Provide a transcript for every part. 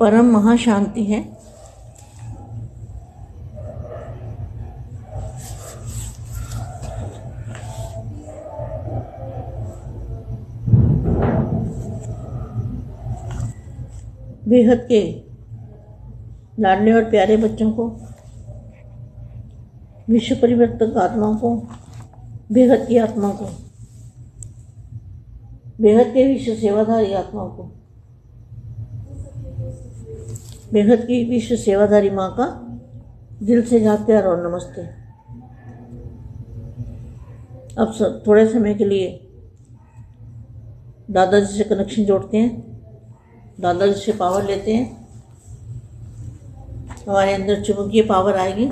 परम महाशांति है। बेहद के लाडले और प्यारे बच्चों को, विश्व परिवर्तक आत्माओं को, बेहद की आत्मा को, बेहद के विश्व सेवाधारी आत्माओं को बेहद की विश्व सेवाधारी माँ का दिल से प्यार और नमस्ते। अब सब थोड़े समय के लिए दादाजी से कनेक्शन जोड़ते हैं। दादाजी से पावर लेते हैं। हमारे अंदर चुंबकीय पावर आएगी।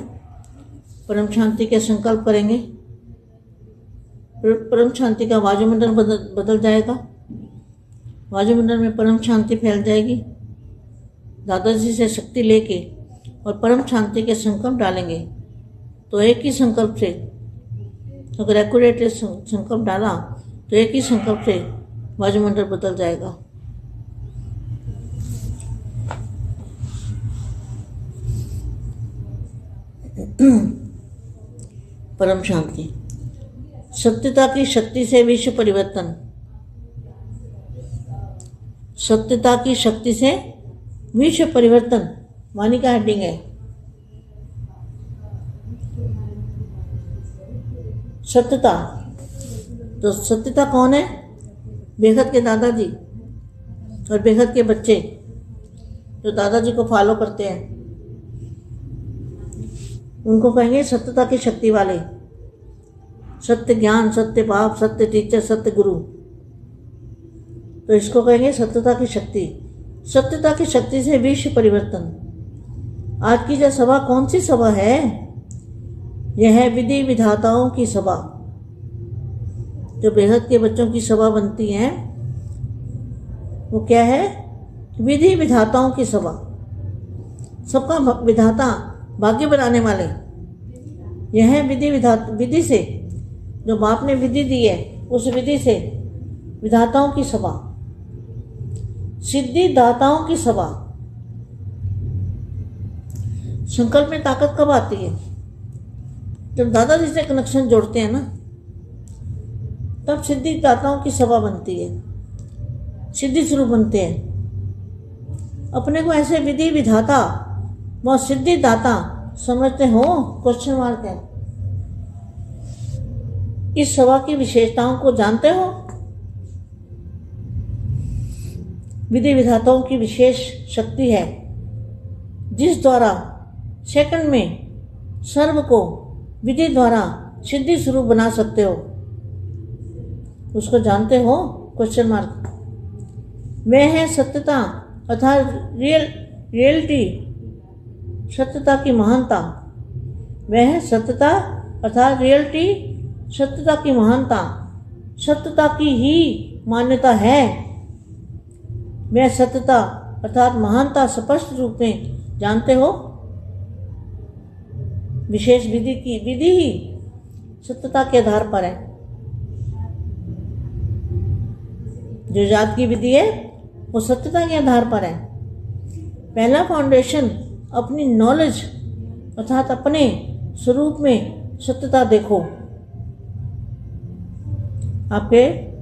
परम शांति के संकल्प करेंगे। परम शांति का वायुमंडल बदल बदल जाएगा। वायुमंडल में परम शांति फैल जाएगी। दादाजी से शक्ति लेके और परम शांति के संकल्प डालेंगे। तो एक ही संकल्प से, अगर एक्यूरेटली संकल्प डाला तो एक ही संकल्प से वायुमंडल बदल जाएगा। परम शांति। सत्यता की शक्ति से विश्व परिवर्तन। सत्यता की शक्ति से विश्व परिवर्तन मानिका हेडिंग है। सत्यता। तो सत्यता कौन है? बेहद के दादाजी और बेहद के बच्चे, जो दादाजी को फॉलो करते हैं। उनको कहेंगे सत्यता की शक्ति वाले। सत्य ज्ञान, सत्य भाव सत्य टीचर सत्य गुरु। तो इसको कहेंगे सत्यता की शक्ति। सत्यता की शक्ति से विश्व परिवर्तन। आज की जो सभा कौन सी सभा है? यह है विधि विधाताओं की सभा। जो बेहद के बच्चों की सभा बनती है, वो क्या है? विधि विधाताओं की सभा। सबका विधाता भाग्य बनाने वाले। यह है विधि विधा विधि से। जो बाप ने विधि दी है, उस विधि से विधाताओं की सभा। सिद्धि दाताओं की सभा। संकल्प में ताकत कब आती है? जब दादाजी से कनेक्शन जोड़ते हैं ना, तब सिद्धि दाताओं की सभा बनती है। सिद्धि स्वरूप बनते हैं। अपने को ऐसे विधि विधाता व सिद्धि दाता समझते हो? क्वेश्चन मार्क है। इस सभा की विशेषताओं को जानते हो? विधि विधाताओं की विशेष शक्ति है, जिस द्वारा सेकंड में सर्व को विधि द्वारा सिद्धि स्वरूप बना सकते हो। उसको जानते हो? क्वेश्चन मार्क वह है सत्यता अर्थात रियल रियलिटी सत्यता की महानता। वह है सत्यता अर्थात रियलिटी सत्यता की महानता। सत्यता की ही मान्यता है। वह सत्यता अर्थात महानता स्पष्ट रूप में जानते हो? विशेष विधि की विधि ही सत्यता के आधार पर है। जो जात की विधि है, वो सत्यता के आधार पर है। पहला फाउंडेशन अपनी नॉलेज अर्थात अपने स्वरूप में सत्यता देखो। आपके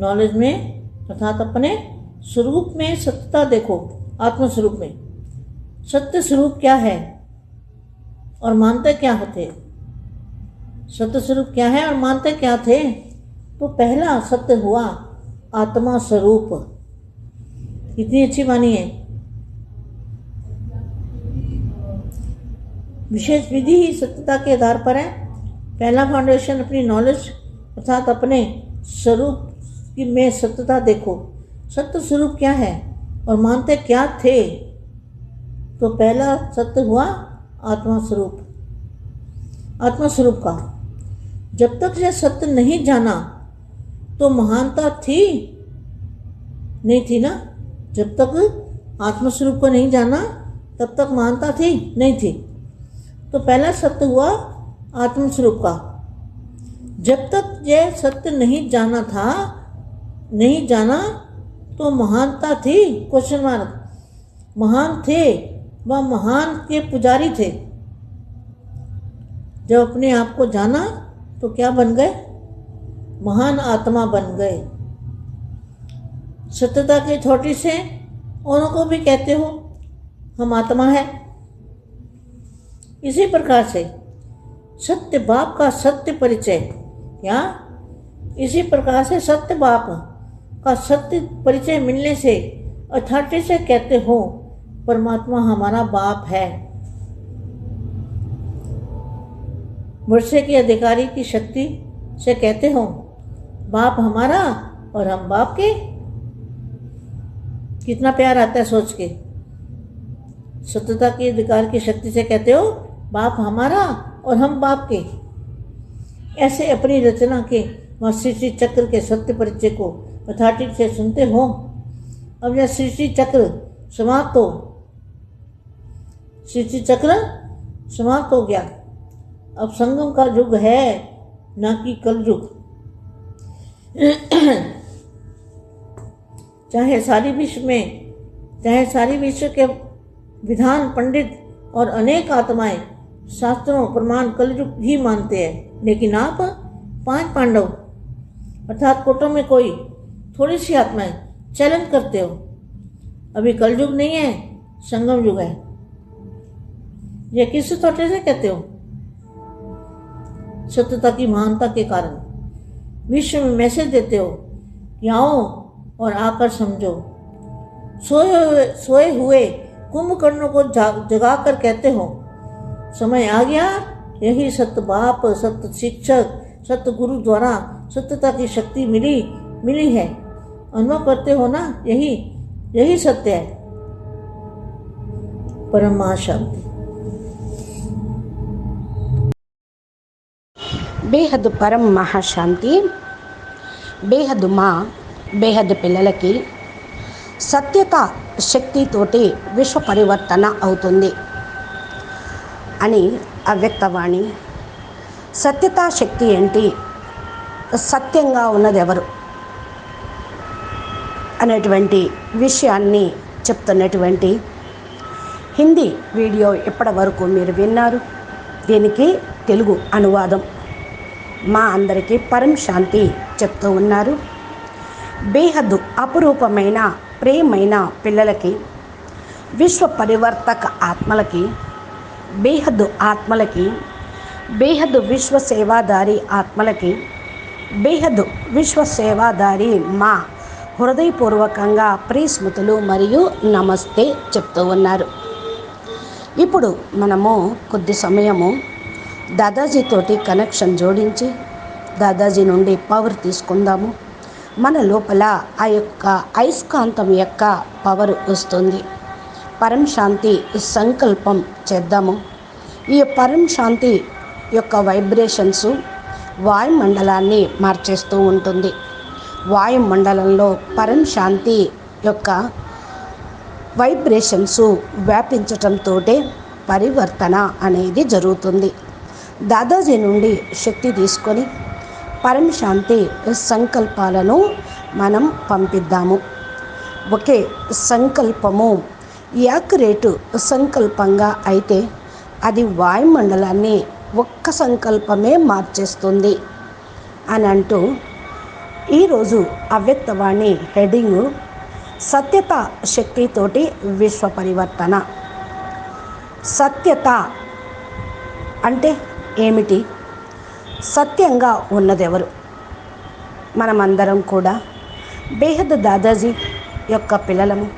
नॉलेज में अर्थात अपने स्वरूप में सत्यता देखो आत्म स्वरूप में। सत्य स्वरूप क्या है और मानते क्या होते? सत्य स्वरूप क्या है और मानते क्या थे? तो पहला सत्य हुआ आत्मा स्वरूप। कितनी अच्छी वाणी है। विशेष विधि ही सत्यता के आधार पर है। पहला फाउंडेशन अपनी नॉलेज अर्थात अपने स्वरूप की में सत्यता देखो। सत्य स्वरूप क्या है और मानते क्या थे? तो पहला सत्य हुआ आत्मा स्वरूप। आत्मा स्वरूप का। जब तक यह सत्य नहीं जाना तो महानता थी? नहीं थी ना? जब तक आत्मस्वरूप को नहीं जाना, तब तक महानता थी? नहीं थी। तो पहला सत्य हुआ आत्मस्वरूप का। जब तक यह सत्य नहीं जाना था, नहीं जाना तो महानता थी? क्वेश्चन मार्क महान थे? वह महान के पुजारी थे। जब अपने आप को जाना तो क्या बन गए? महान आत्मा बन गए। सत्यता के छोटी से औरों को भी कहते हो, हम आत्मा है। इसी प्रकार से सत्य बाप का सत्य परिचय क्या इसी प्रकार से सत्य बाप का सत्य परिचय मिलने से अथॉरिटी से कहते हो, परमात्मा हमारा बाप है। वर्षे के अधिकारी की शक्ति से कहते हो, बाप हमारा और हम बाप के? कितना प्यार आता है सोच के। सत्यता के अधिकार की शक्ति से कहते हो, बाप हमारा और हम बाप के। ऐसे अपनी रचना के सृष्टि चक्र के सत्य परिचय को अथॉरिटी से सुनते हो। अब यह सृष्टि चक्र समाप्त हो। सृष्टि चक्र समाप्त हो गया। अब संगम का युग है, न कि कल युग चाहे सारी विश्व में, चाहे सारी विश्व के विधान, पंडित और अनेक आत्माएँ, शास्त्रों, प्रमाण, कलयुग ही मानते हैं। लेकिन आप पाँच पांडव, अर्थात कोटों में कोई थोड़ी सी आत्माएँ चैलेंज करते हो। अभी कलयुग नहीं है, संगम युग है। यह किस थोटे से कहते हो? सत्यता की महानता के कारण। विश्व में मैसेज देते हो कि आओ और आकर समझो। सोए हुए सोए हुए कुंभकर्णों को जगा कर कहते हो, समय आ गया, यही सत्य बाप, सत्य शिक्षक, सत्य गुरु द्वारा सत्यता की शक्ति मिली मिली है। अनुभव करते हो ना यही यही सत्य है परम महाशांति బేహద్ పరం మహాశాంతి బేహద్ మా బేహద్ పిల్లలకి సత్యత శక్తితోటి విశ్వ పరివర్తన అవుతుంది అని అవ్యక్తవాణి సత్యతా శక్తి ఏంటి సత్యంగా ఉన్నది ఎవరు అనేటువంటి విషయాన్ని చెప్తున్నటువంటి హిందీ వీడియో ఇప్పటి వరకు మీరు విన్నారు. దీనికి తెలుగు అనువాదం. మా అందరికీ పరం శాంతి చెప్తూ ఉన్నారు. బేహద్దు అపురూపమైన ప్రేమైన పిల్లలకి విశ్వ పరివర్తక ఆత్మలకి బేహద్దు ఆత్మలకి బేహద్దు విశ్వ సేవాదారి ఆత్మలకి బేహద్దు విశ్వ సేవాదారి మా హృదయపూర్వకంగా ప్రీస్మృతులు మరియు నమస్తే చెప్తూ ఉన్నారు. ఇప్పుడు మనము కొద్ది సమయము దాదాజీతోటి కనెక్షన్ జోడించి దాదాజీ నుండి పవర్ తీసుకుందాము. మన లోపల ఆ యొక్క అయస్కాంతం యొక్క పవర్ వస్తుంది. పరం శాంతి సంకల్పం చేద్దాము. ఈ పరం శాంతి యొక్క వైబ్రేషన్స్ వాయుమండలాన్ని మార్చేస్తూ ఉంటుంది. వాయుమండలంలో పరం శాంతి యొక్క వైబ్రేషన్స్ వ్యాపించటంతో పరివర్తన అనేది జరుగుతుంది. దాదాజీ నుండి శక్తి తీసుకొని పరం శాంతి సంకల్పాలను మనం పంపిద్దాము. ఒకే సంకల్పము యాక్యురేటు సంకల్పంగా అయితే అది వాయుమండలాన్ని ఒక్క సంకల్పమే మార్చేస్తుంది. అని అంటూ ఈరోజు అవ్యక్తవాణి హెడ్డింగ్ సత్యత శక్తితోటి విశ్వ పరివర్తన. సత్యత అంటే ఏమిటి? సత్యంగా ఉన్నదెవరు? మనమందరం కూడా బేహద్ దాదాజీ యొక్క పిల్లలము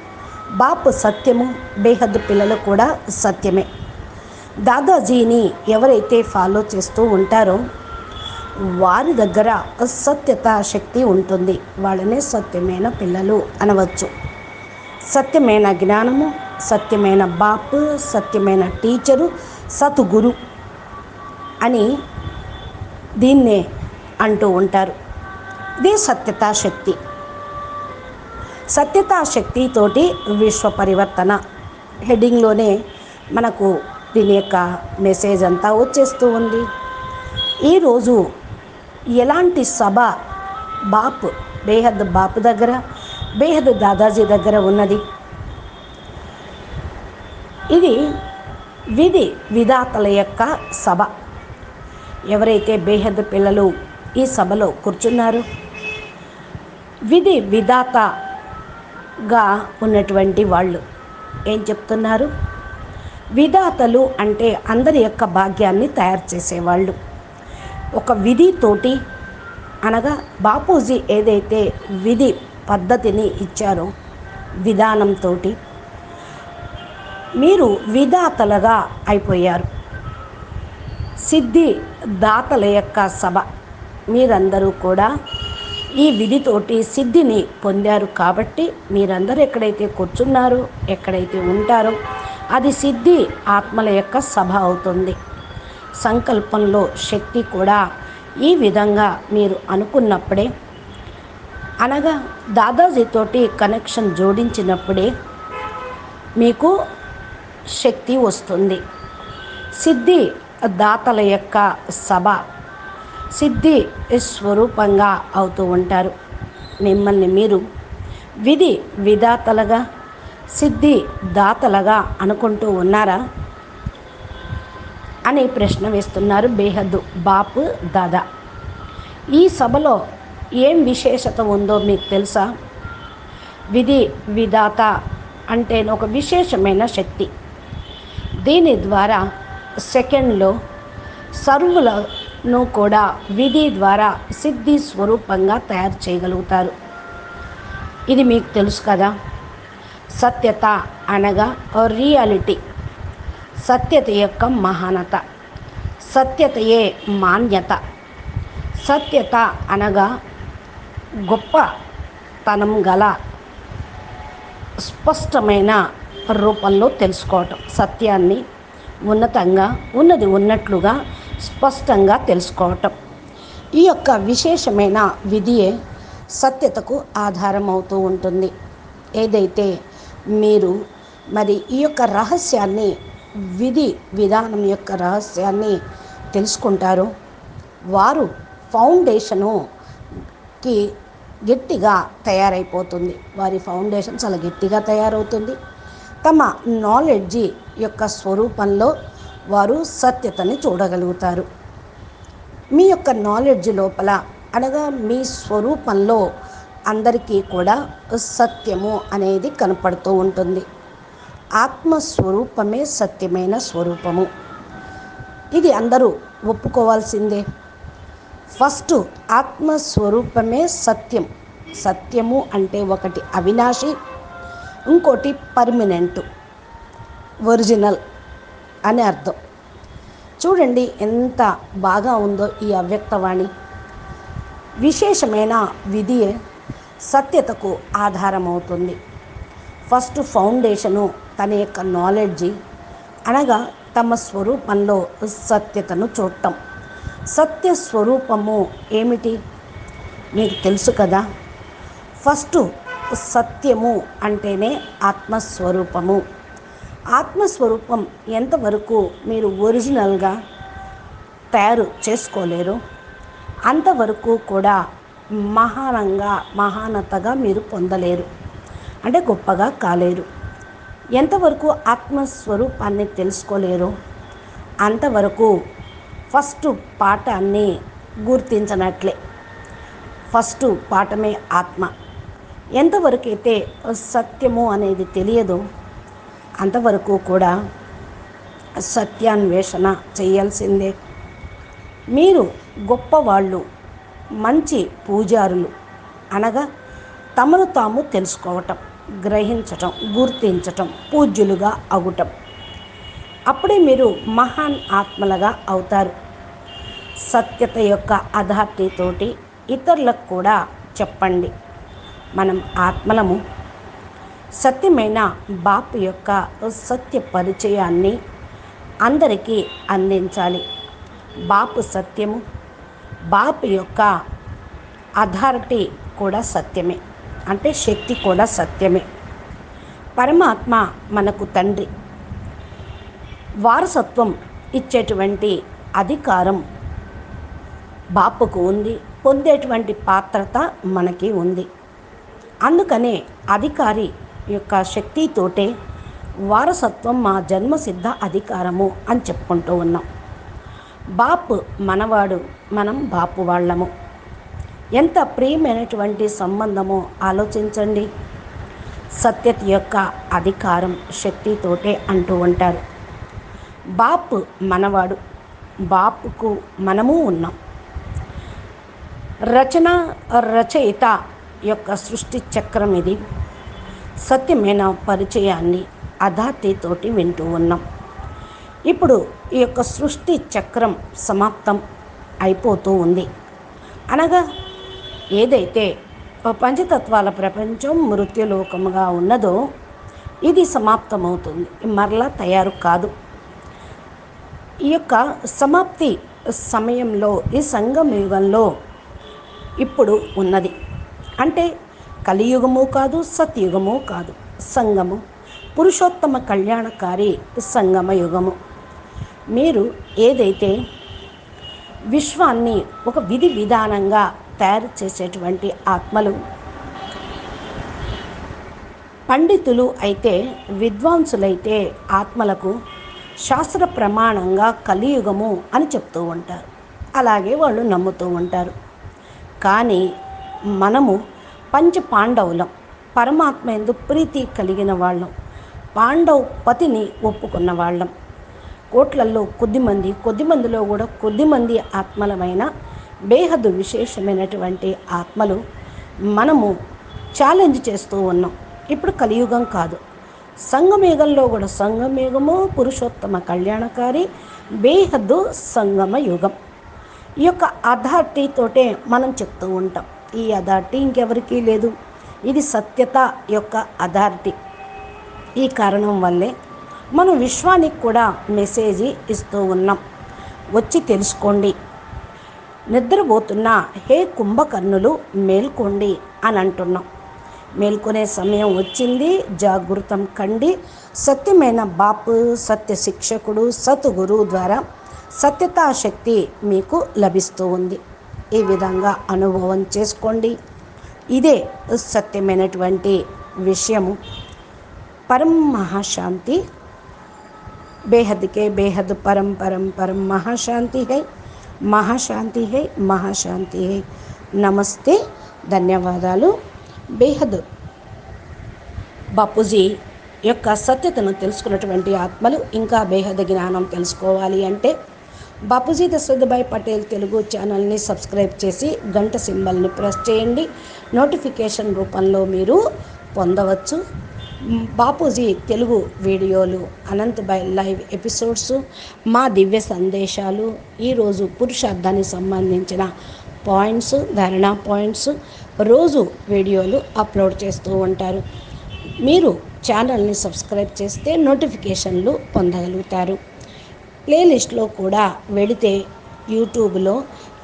బాపు సత్యము బేహద్ పిల్లలు కూడా సత్యమే. దాదాజీని ఎవరైతే ఫాలో చేస్తూ ఉంటారో వారి దగ్గర సత్యత శక్తి ఉంటుంది. వాళ్ళనే సత్యమైన పిల్లలు అనవచ్చు. సత్యమైన జ్ఞానము సత్యమైన బాపు సత్యమైన టీచరు సతుగురు అని దీన్నే అంటూ ఉంటారు. ఇదే సత్యతా శక్తి. సత్యతా శక్తితోటి విశ్వ పరివర్తన. హెడ్డింగ్లోనే మనకు దీని యొక్క మెసేజ్ అంతా వచ్చేస్తూ ఉంది. ఈరోజు ఎలాంటి సభ? బాప్ బేహద్ బాపు దగ్గర బేహద్ దాదాజీ దగ్గర ఉన్నది. ఇది విధి విధాతల యొక్క సభ. ఎవరైతే బేహద్ పిల్లలు ఈ సభలో కూర్చున్నారు విధి విధాతగా ఉన్నటువంటి వాళ్ళు ఏం చెప్తున్నారు? విధాతలు అంటే అందరి యొక్క భాగ్యాన్ని తయారు చేసేవాళ్ళు. ఒక విధితోటి అనగా బాపూజీ ఏదైతే విధి పద్ధతిని ఇచ్చారో విధానంతో మీరు విధాతలుగా అయిపోయారు. సిద్ధి దాతల యొక్క సభ. మీరందరూ కూడా ఈ విధితోటి సిద్ధిని పొందారు కాబట్టి మీరందరూ ఎక్కడైతే కూర్చున్నారో ఎక్కడైతే ఉంటారో అది సిద్ధి ఆత్మల యొక్క సభ అవుతుంది. సంకల్పంలో శక్తి కూడా ఈ విధంగా మీరు అనుకున్నప్పుడే అనగా దాదాజీతోటి కనెక్షన్ జోడించినప్పుడే మీకు శక్తి వస్తుంది. సిద్ధి దాతల యొక్క సభ సిద్ధి స్వరూపంగా అవుతూ ఉంటారు. మిమ్మల్ని మీరు విధి విధాతలుగా సిద్ధి దాతలుగా అనుకుంటూ ఉన్నారా? అని ప్రశ్న వేస్తున్నారు బేహద్దు బాపు దాదా. ఈ సభలో ఏం విశేషత ఉందో మీకు తెలుసా? విధి విధాత అంటే ఒక విశేషమైన శక్తి. దీని ద్వారా సెకండ్లో సర్వులను కూడా విధి ద్వారా సిద్ధి స్వరూపంగా తయారు చేయగలుగుతారు. ఇది మీకు తెలుసు కదా? సత్యత అనగా రియాలిటీ. సత్యత యొక్క మహానత. సత్యతయే మాన్యత. సత్యత అనగా గొప్పతనం గల స్పష్టమైన రూపంలో తెలుసుకోవటం. సత్యాన్ని ఉన్నతంగా ఉన్నది ఉన్నట్లుగా స్పష్టంగా తెలుసుకోవటం. ఈ యొక్క విశేషమైన విధియే సత్యతకు ఆధారం అవుతూ ఉంటుంది. ఏదైతే మీరు మరి ఈ యొక్క రహస్యాన్ని విధి విధానం యొక్క రహస్యాన్ని తెలుసుకుంటారో. వారు ఫౌండేషనుకి గట్టిగా తయారైపోతుంది. వారి ఫౌండేషన్ చాలా గట్టిగా తయారవుతుంది. తమ నాలెడ్జి యొక్క స్వరూపంలో వారు సత్యతని చూడగలుగుతారు. మీ యొక్క నాలెడ్జ్ లోపల అనగా మీ స్వరూపంలో అందరికీ కూడా సత్యము అనేది కనపడుతూ ఉంటుంది. ఆత్మస్వరూపమే సత్యమైన స్వరూపము. ఇది అందరూ ఒప్పుకోవాల్సిందే. ఫస్ట్ ఆత్మస్వరూపమే సత్యం. సత్యము అంటే ఒకటి అవినాశి ఇంకోటి పర్మనెంట్ ఒరిజినల్ అని అర్థం. చూడండి ఎంత బాగా ఉందో ఈ అవ్యక్తవాణి. విశేషమైన విధియే సత్యతకు ఆధారమవుతుంది. ఫస్ట్ ఫౌండేషను తన యొక్క నాలెడ్జి అనగా తమ స్వరూపంలో సత్యతను చూడటం. సత్య స్వరూపము ఏమిటి? మీకు తెలుసు కదా. ఫస్ట్ సత్యము అంటేనే ఆత్మస్వరూపము. ఆత్మస్వరూపం ఎంతవరకు మీరు ఒరిజినల్గా తయారు చేసుకోలేరు అంతవరకు కూడా మహానంగా మహానతగా మీరు పొందలేరు. అంటే గొప్పగా కాలేరు. ఎంతవరకు ఆత్మస్వరూపాన్ని తెలుసుకోలేరు? అంతవరకు ఫస్ట్ పాఠాన్ని గుర్తించనట్లే. ఫస్ట్ పాఠమే ఆత్మ. ఎంతవరకు అయితే సత్యము అనేది తెలియదో అంతవరకు కూడా సత్యాన్వేషణ చేయాల్సిందే. మీరు గొప్పవాళ్ళు మంచి పూజారులు అనగా తమను తాము తెలుసుకోవటం. గ్రహించటం గుర్తించటం పూజ్యులుగా అగుటం. అప్పుడే మీరు మహాన్ ఆత్మలుగా అవుతారు. సత్యత యొక్క అథారిటీతోటి ఇతరులకు కూడా చెప్పండి. మనం ఆత్మలము. సత్యమైన బాపు యొక్క సత్య పరిచయాన్ని అందరికీ అందించాలి. బాపు సత్యము. బాపు యొక్క అథారిటీ కూడా సత్యమే. అంటే శక్తి కూడా సత్యమే. పరమాత్మ మనకు తండ్రి. వారసత్వం ఇచ్చేటువంటి అధికారం బాపుకు ఉంది పొందేటువంటి పాత్రత మనకి ఉంది. అందుకనే అధికారి యొక్క శక్తితోటే వారసత్వం మా జన్మసిద్ధ అధికారము అని చెప్పుకుంటూ ఉన్నాం. బాపు మనవాడు మనం బాపు వాళ్ళము. ఎంత ప్రియమైనటువంటి సంబంధమో ఆలోచించండి. సత్యత యొక్క అధికారం శక్తితోటే అంటూ ఉంటారు. బాపు మనవాడు. బాపుకు మనము ఉన్నాం. రచన రచయిత యొక్క సృష్టి చక్రం ఇది. సత్యమైన పరిచయాన్ని అధాతితోటి వింటూ ఉన్నాం. ఇప్పుడు ఈ యొక్క సృష్టి చక్రం సమాప్తం అయిపోతూ ఉంది. అనగా ఏదైతే పంచతత్వాల ప్రపంచం మృత్యులోకముగా ఉన్నదో ఇది సమాప్తమవుతుంది. మరలా తయారు కాదు. ఈ యొక్క సమాప్తి సమయంలో ఈ సంగమ యుగంలో ఇప్పుడు ఉన్నది. అంటే కలియుగము కాదు సత్యుగము కాదు. సంగము. పురుషోత్తమ కళ్యాణకారి సంగమ యుగము. మీరు ఏదైతే విశ్వాన్ని ఒక విధి విధానంగా తయారు చేసేటువంటి ఆత్మలు. పండితులు అయితే విద్వాంసులైతే ఆత్మలకు శాస్త్ర ప్రమాణంగా కలియుగము అని చెప్తూ ఉంటారు. అలాగే వాళ్ళు నమ్ముతూ ఉంటారు. కానీ మనము పంచ పాండవులం పరమాత్మ ఎందు ప్రీతి కలిగిన వాళ్ళం పాండవ్ పతిని ఒప్పుకున్న వాళ్ళం. కోట్లల్లో కొద్దిమంది కొద్దిమందిలో కూడా కొద్దిమంది ఆత్మలమైన బేహద్దు విశేషమైనటువంటి ఆత్మలు మనము ఛాలెంజ్ చేస్తూ ఉన్నాం. ఇప్పుడు కలియుగం కాదు. సంగమయుగంలో కూడా సంగమయుగము పురుషోత్తమ కళ్యాణకారి బేహద్దు సంగమ యుగం ఈ యొక్క అథారిటీతోటే మనం చెప్తూ ఉంటాం. ఈ అథారిటీ ఇంకెవరికీ లేదు. ఇది సత్యత యొక్క అథారిటీ ఈ కారణం వల్లే మనం విశ్వానికి కూడా మెసేజ్ ఇస్తూ ఉన్నాం. వచ్చి తెలుసుకోండి. నిద్రపోతున్నా హే కుంభకర్ణులు మేల్కోండి అని అంటున్నాం మేల్కొనే సమయం వచ్చింది. జాగృతం కండి. సత్యమైన బాపు సత్య శిక్షకుడు సత్గురువు ద్వారా సత్యతాశక్తి మీకు లభిస్తూ ఉంది. ఈ విధంగా అనుభవం చేసుకోండి. ఇదే సత్యమైనటువంటి విషయము. పరం మహాశాంతి. బేహద్కే బేహద్ పరం పరం పరం మహాశాంతి హై. మహాశాంతి హై మహాశాంతి హై. నమస్తే ధన్యవాదాలు. బేహద్. బాపూజీ యొక్క సత్యతను తెలుసుకున్నటువంటి ఆత్మలు ఇంకా బేహద జ్ఞానం తెలుసుకోవాలి అంటే బాపూజీ దశరథభాయ్ పటేల్ తెలుగు ఛానల్ని సబ్స్క్రైబ్ చేసి గంట సింబల్ని ప్రెస్ చేయండి. నోటిఫికేషన్ రూపంలో మీరు పొందవచ్చు. బాపూజీ తెలుగు వీడియోలు అనంతభాయ్ లైవ్ ఎపిసోడ్స్ మా దివ్య సందేశాలు ఈరోజు పురుషార్థానికి సంబంధించిన పాయింట్స్ ధారణా పాయింట్స్ రోజు వీడియోలు అప్లోడ్ చేస్తూ ఉంటారు. మీరు ఛానల్ని సబ్స్క్రైబ్ చేస్తే నోటిఫికేషన్లు పొందగలుగుతారు. ప్లేలిస్ట్లో కూడా వెళితే యూట్యూబ్లో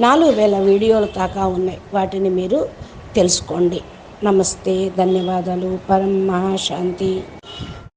నాలుగు వేల వీడియోలు కాక ఉన్నాయి. వాటిని మీరు తెలుసుకోండి. నమస్తే ధన్యవాదాలు. పరం మహాశాంతి